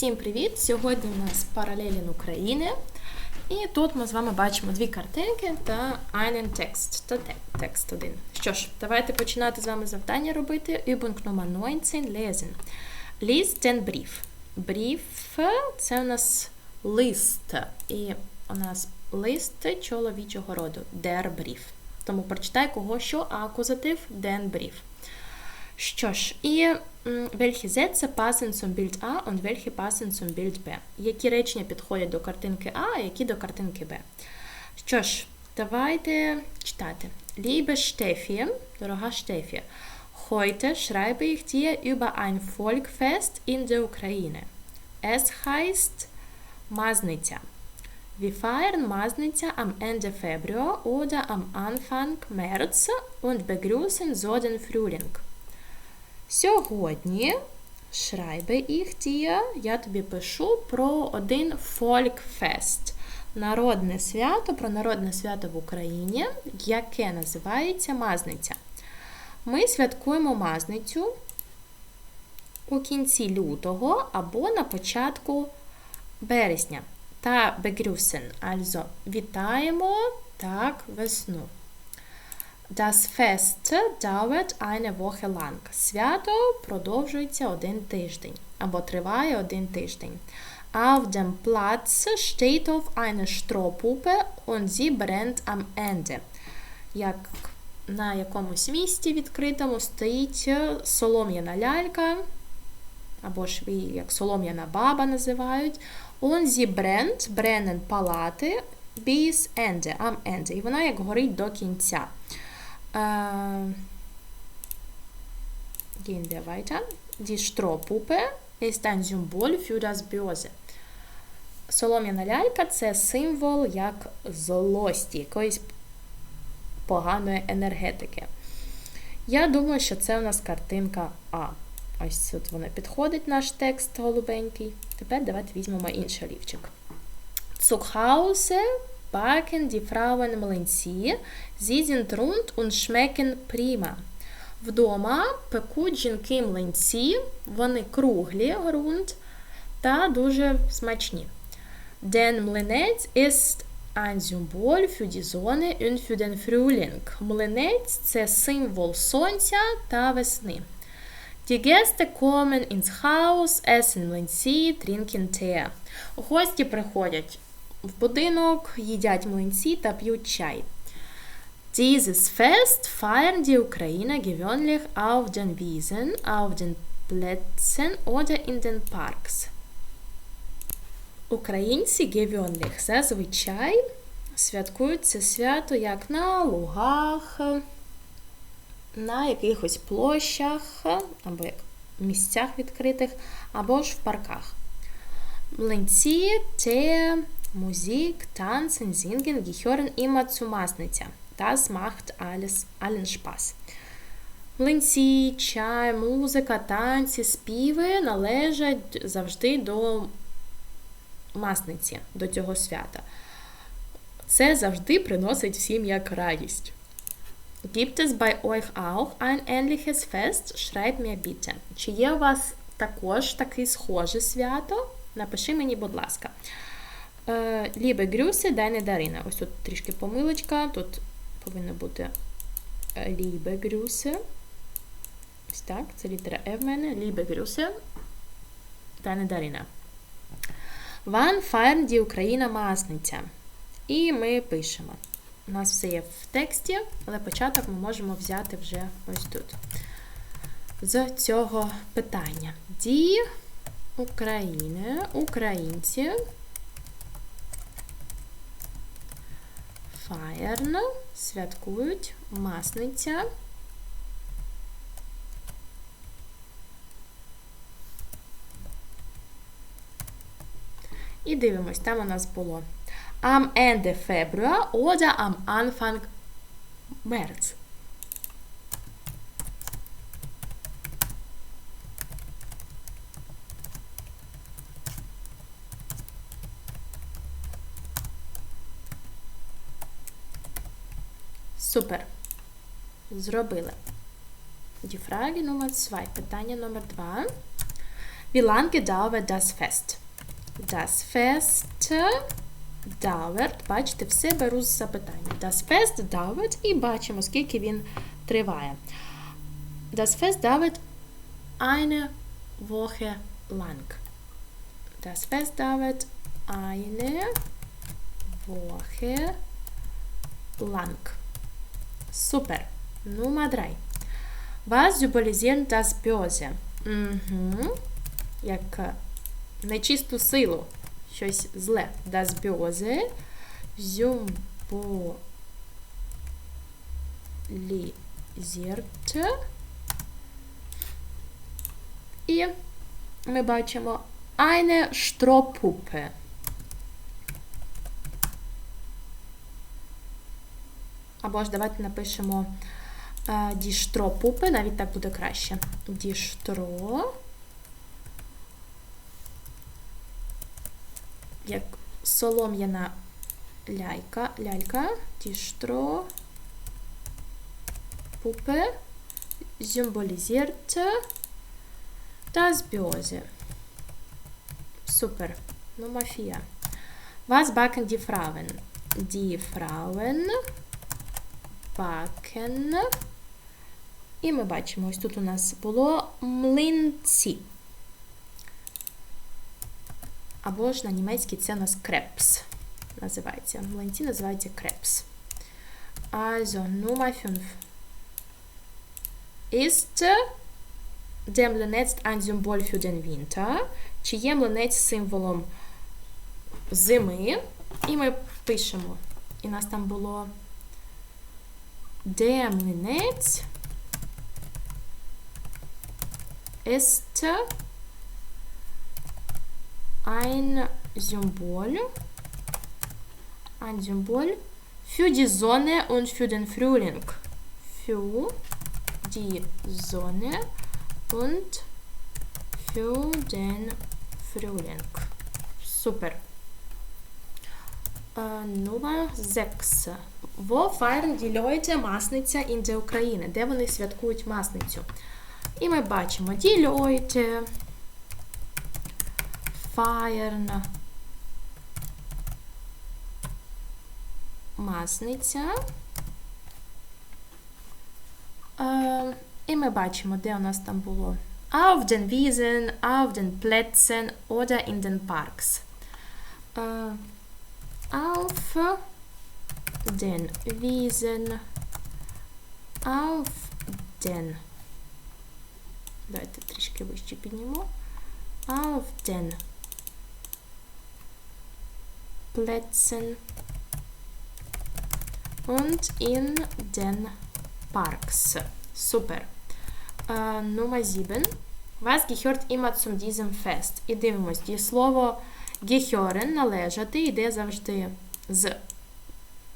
Всім привіт! Сьогодні у нас паралелін України. І тут ми з вами бачимо дві картинки та einen Text та текст один. Що ж, давайте починати з вами завдання робити. Übung Nummer 19 lesen. Lies den Brief. Brief – це у нас лист. І у нас лист чоловічого роду. Der Brief. Тому прочитай кого що, акузатив den Brief. Що ж, і welche Sätze passen zum Bild A und welche passen zum Bild B? Які речення підходять до картинки А, а які до картинки Б? Що ж, давайте читати. Liebe Steffi, дорога Штефі, heute schreibe ich dir über ein Volkfest in der Ukraine. Es heißt Masnica. Wir feiern Masnica am Ende Februar oder am Anfang März und begrüßen so den Frühling. Сьогодні Шрайбе їх дія, я тобі пишу про один фолькфест. Народне свято, про народне свято в Україні, яке називається Мазниця. Ми святкуємо Мазницю у кінці лютого або на початку березня. Та begrüßen, also вітаємо так весну. Das Fest dauert eine Woche lang. Свято продовжується один тиждень або триває один тиждень. Auf dem Platz steht auf eine Strohpuppe und sie brennt am Ende. Як на якомусь місці відкритому стоїть солом'яна лялька, або ж як солом'яна баба називають. Und sie brennt, brennen палати, bis Ende, am Ende. І вона як горить до кінця. Äh, gehen wir weiter. Die Strohpuppe ist ein Symbol für das Böse. Солом'яна лялька це символ як злості, якоїсь поганої енергетики. Я думаю, що це у нас картинка А. Ось тут вона підходить, наш текст голубенький. Тепер давайте візьмемо інший олівчик. Hause backen die Frauen млинці, sie sind rund und schmecken prima. Вдома пекуть жінки млинці, вони круглі, грунт та дуже смачні. Den млинець ist ein Symbol für die Sonne und für den Frühling. Млинець – це символ сонця та весни. Die Gäste kommen ins Haus, essen млинці, trinken Tee. Гості приходять в будинок, їдять млинці та п'ють чай. Dieses Fest feiern die Ukrainer gewöhnlich auf den Wiesen, auf den Plätzen oder in den Parks. Українці gewöhnlich зазвичай святкують це свято як на лугах, на якихось площах, або як місцях відкритих, або ж в парках. Млинці, Tee, Musik, Tanzen, Singen gehören immer zu Masnica. Das macht alles, allen Spaß. Млинці, чай, музика, танці, співи належать завжди до масниці, до цього свята. Це завжди приносить всім як радість. Gibt es bei euch auch ein ähnliches Fest? Schreibt mir bitte. Чи є у вас також таке схоже свято? Напиши мені, будь ласка. Е, Лібе Грюси, Дайне Дарина. Ось тут трішки помилочка. Тут повинно бути е, Лібе Грюси. Ось так, це літера Е в мене. Лібе Грюси, Дайне Дарина. Ван файрн ді Україна масниця. І ми пишемо. У нас все є в тексті, але початок ми можемо взяти вже ось тут. З цього питання. Ді України, українці. Фаєрн святкують масниця. І дивимось, там у нас було am Ende Februar oder am Anfang März. Супер. Зробили. Die Frage 2. Питання номер 2. Wie lange dauert das Fest? Das Fest dauert, бачите, все беру з запитання. Das Fest dauert і бачимо, скільки він триває. Das Fest dauert eine Woche lang. Das Fest dauert eine Woche lang. 3. Was symbolisiert das Böse? Угу. Як е, нечисту силу. Щось зле. Das symbolisiert. І ми бачимо eine Strohpuppe. Або ж давайте напишемо е, die Strohpuppe, навіть так буде краще. Stroh. Як солом'яна ляйка, лялька, die Strohpuppe symbolisiert das Böse. Super. Nummer 4. Was backen die Frauen? Die Frauen backen. І ми бачимо, ось тут у нас було млинці. Або ж на німецькій це у нас крепс називається. Млинці називаються крепс. Also, Nummer 5. Ist der млинець ein Symbol für den Winter? Чи є млинець символом зими? І ми пишемо. І нас там було der Minute ist ein Symbol, ein Symbol für die Sonne und für den Frühling. Für die Sonne und für den Frühling. Super. Äh, Nummer 6. Wo feiern die Leute Масниця in der Ukraine? Де вони святкують Масницю? І ми бачимо die Leute feiern Масниця. Е, і ми бачимо, де у нас там було auf den Wiesen, auf den Plätzen oder in den Parks. Äh, auf den Wiesen, auf den. Давайте трішки вище підніму. Auf den Plätzen und in den Parks. Äh, Nummer 7. Was gehört immer zu diesem Fest? І дивимось, дієслово gehören належати йде завжди з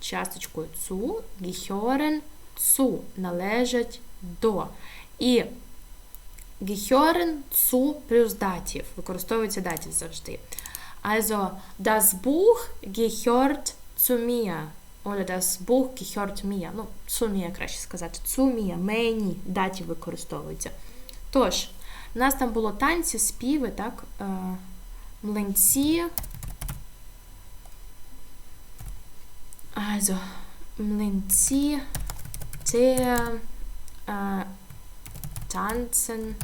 часточкою zu. Gehören zu належать до. І gehören zu плюс датів. Використовується датів завжди. Also, das Buch gehört zu mir. Oder das Buch gehört mir. Ну, zu mir краще сказати. Zu mir. Мені. Датів використовується. Тож, у нас там було танці, співи, так? Млинці. Also, млинці. Те. Е, tanzen.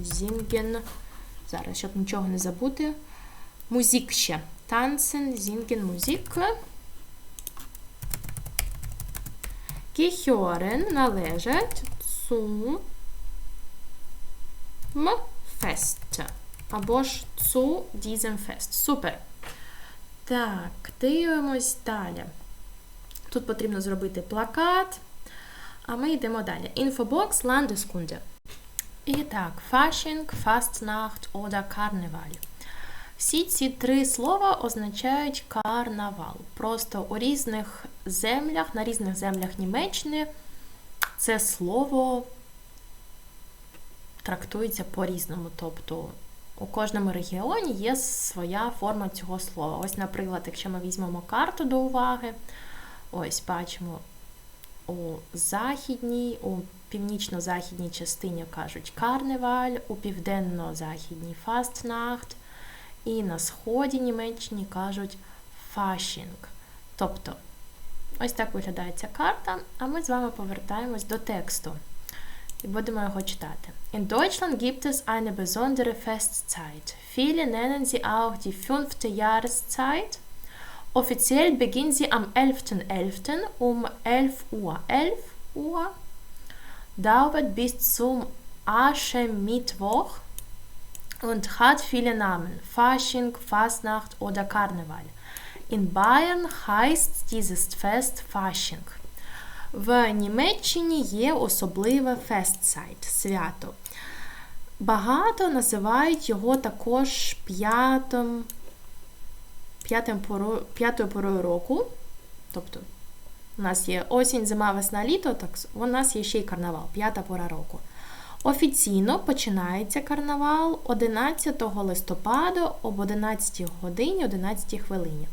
Singen. Зараз, щоб нічого не забути. Музик ще. Tanzen, singen, Musik. Gehören належать zu Fest. Або ж zu diesem Fest. Супер. Так, дивимось далі. Тут потрібно зробити плакат. А ми йдемо далі. Infobox Landeskunde. І так, Fasching, Fastnacht oder Karneval. Всі ці три слова означають карнавал. Просто у різних землях, на різних землях Німеччини це слово трактується по-різному. Тобто у кожному регіоні є своя форма цього слова. Ось, наприклад, якщо ми візьмемо карту до уваги, ось бачимо у західній, у північно-західній частині кажуть карневаль, у південно-західній фастнахт, і на сході Німеччині кажуть фашінг. Тобто, ось так виглядає ця карта, а ми з вами повертаємось до тексту будемо його читати. In Deutschland gibt es eine besondere Festzeit. Viele nennen sie auch die fünfte Jahreszeit. Offiziell beginnt sie am 11.11. .11. um 11 Uhr. 11 Uhr dauert bis zum Aschermittwoch und hat viele Namen. Fasching, Fastnacht oder Karneval. In Bayern heißt dieses Fest Fasching. В Німеччині є особливе фестсайт свято. Багато називають його також п'ятим, п'ятим порою, п'ятою порою року. Тобто, у нас є осінь, зима, весна, літо, так у нас є ще й карнавал, п'ята пора року. Офіційно починається карнавал 11 листопада об 11 годині 11 хвилині.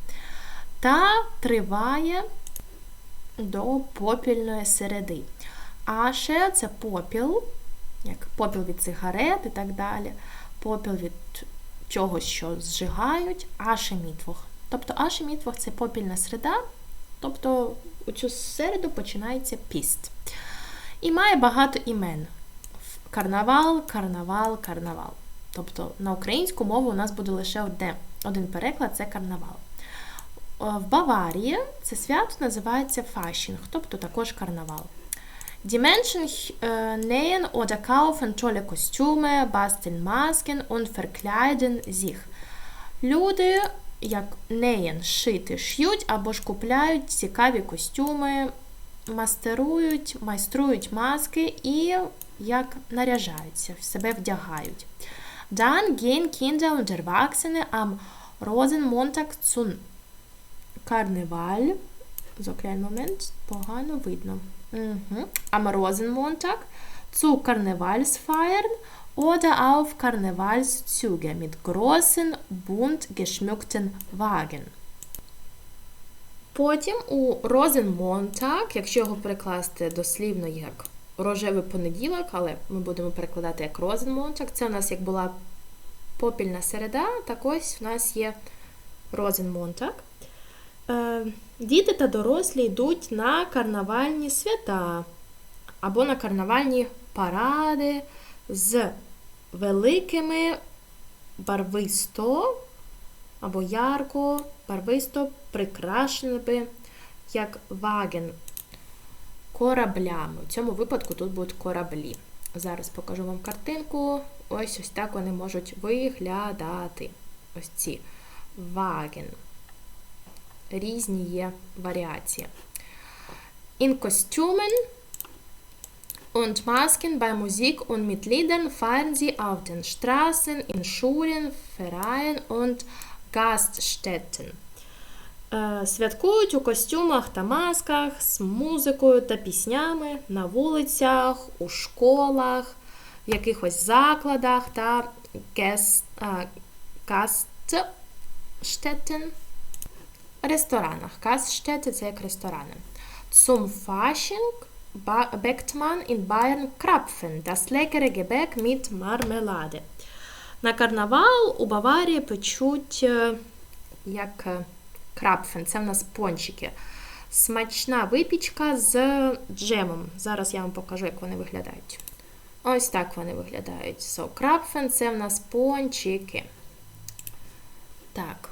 Та триває до попільної середи. А ще це попіл, як попіл від сигарет і так далі, попіл від чогось, що зжигають, ашемітвох. Тобто ашемітвох це попільна середа, тобто у цю середу починається піст. І має багато імен. Карнавал, карнавал, карнавал. Тобто на українську мову у нас буде лише один переклад це карнавал. В Баварії це свято називається Фашінг, тобто також карнавал. Die nähen oder kaufen tolle Kostüme, basteln Masken und verkleiden sich. Люди, як неєн, шити, ш'ють або ж купляють цікаві костюми, мастерують, майструють маски і як наряжаються, в себе вдягають. Dann gehen Kinder und Erwachsene am Rosenmontag zum Карневаль. So, kleinen Moment, pogano видно. Mhm. Am Rosenmontag zu Karnevalsfeiern oder auf Karnevalszüge mit großen, bunt geschmückten Wagen. Потім у Розенмонтак, якщо його перекласти дослівно як рожевий понеділок, але ми будемо перекладати як Розенмонтак, це у нас як була попільна середа, так ось у нас є Розенмонтак. Діти та дорослі йдуть на карнавальні свята або на карнавальні паради з великими барвисто або ярко, барвисто прикрашеними, як ваген, кораблями. В цьому випадку тут будуть кораблі. Зараз покажу вам картинку. Ось ось так вони можуть виглядати. Ось ці ваген різні є варіації. In Kostümen und Masken bei Musik und mit Liedern feiern sie auf den Straßen, in Schulen, Vereinen und Gaststätten. Святкують у костюмах та масках з музикою та піснями на вулицях, у школах, в якихось закладах та Gaststätten ресторанах. Gaststätte – це як ресторани. Zum Fasching backt man in Bayern Krapfen, das leckere Gebäck mit Marmelade. На карнавал у Баварії печуть як крапфен, це в нас пончики. Смачна випічка з джемом. Зараз я вам покажу, як вони виглядають. Ось так вони виглядають. So, крапфен це в нас пончики. Так.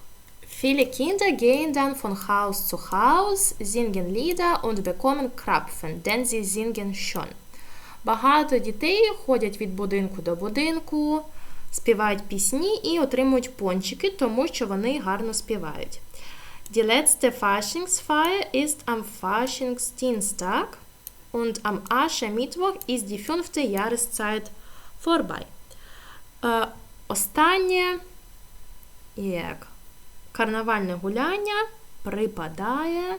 Viele Kinder gehen dann von Haus zu Haus, singen Lieder und bekommen Krapfen, denn sie singen schon. Багато дітей ходять від будинку до будинку, співають пісні і отримують пончики, тому що вони гарно співають. Die letzte Faschingsfeier ist am Faschingsdienstag und am Aschermittwoch ist die fünfte Jahreszeit vorbei. Е, останнє як? Карнавальне гуляння припадає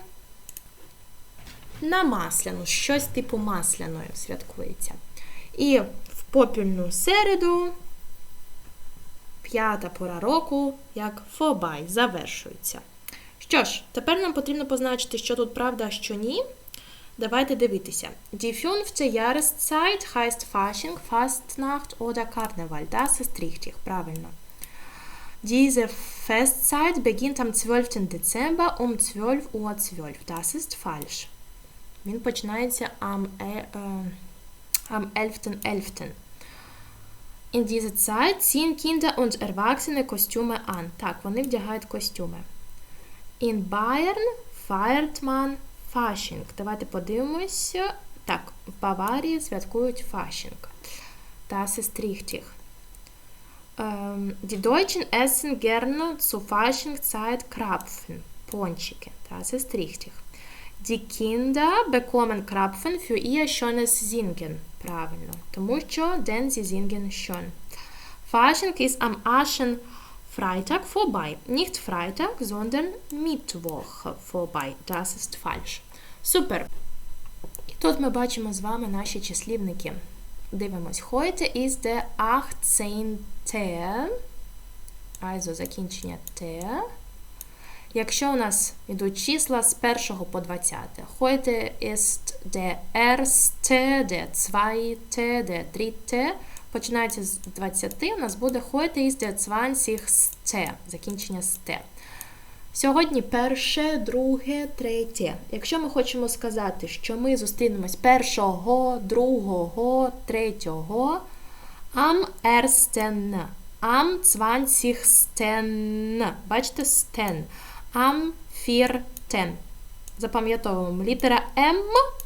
на масляну, щось типу масляної святкується. І в попільну середу, п'ята пора року, як фобай, завершується. Що ж, тепер нам потрібно позначити, що тут правда, а що ні. Давайте дивитися. Die fünfte Jahreszeit heißt Fasching, Fastnacht oder Karneval. Das ist правильно. Diese Festzeit beginnt am 12. Dezember um 12.12 Uhr. 12. Das ist falsch. Він починається am, е, е, am 11.11. In dieser Zeit ziehen Kinder und Erwachsene Kostüme an. Так, вони вдягають костюми. In Bayern feiert man Fasching. Давайте подивимося. Так, в Баварії святкують Fasching. Das ist richtig. Ähm, die Deutschen essen gerne zu Faschingzeit Krapfen, Ponchike. Das ist richtig. Die Kinder bekommen Krapfen für ihr schönes Singen. Правильно. Тому що denn sie singen schön. Fasching ist am Aschenfreitag vorbei. Nicht Freitag, sondern Mittwoch vorbei. Das ist falsch. Супер. І тут ми бачимо з вами наші числівники. Дивимось. Heute ist der 18. Also закінчення T. Якщо у нас йдуть числа з 1 по 20. Heute ist der erste, der zweite, der dritte. Починається з 20, у нас буде heute ist der 20. Закінчення з Т. Сьогодні перше, друге, третє. Якщо ми хочемо сказати, що ми зустрінемось першого, другого, третього, am ersten, am zwanzigsten. Бачите, стен. Am vierten. Запам'ятовуємо, літера М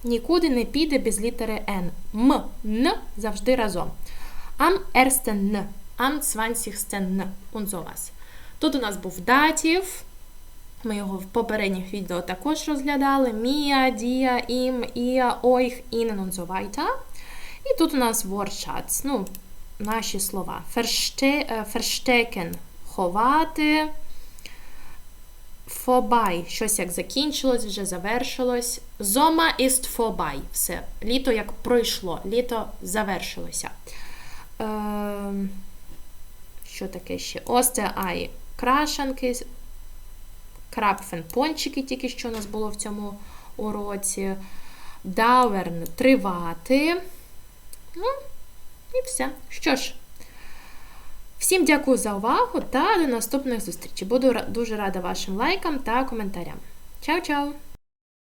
нікуди не піде без літери Н. М, Н завжди разом. Am ersten, am zwanzigsten und sowas. Тут у нас був датів. Ми його в попередніх відео також розглядали. Мія, дія, ім, іа, ойх, und so. І тут у нас Wortschatz, ну, наші слова. Verste, verstecken – ховати. Vorbei – щось як закінчилось, вже завершилось. Зома ist vorbei – все. Літо як пройшло, літо завершилося. Е, що таке ще? Осте-ай – крашанки, крапфен пончики, тільки що у нас було в цьому уроці. Дауерн тривати. Ну, і все. Що ж, всім дякую за увагу та до наступних зустрічей. Буду дуже рада вашим лайкам та коментарям. Чао-чао!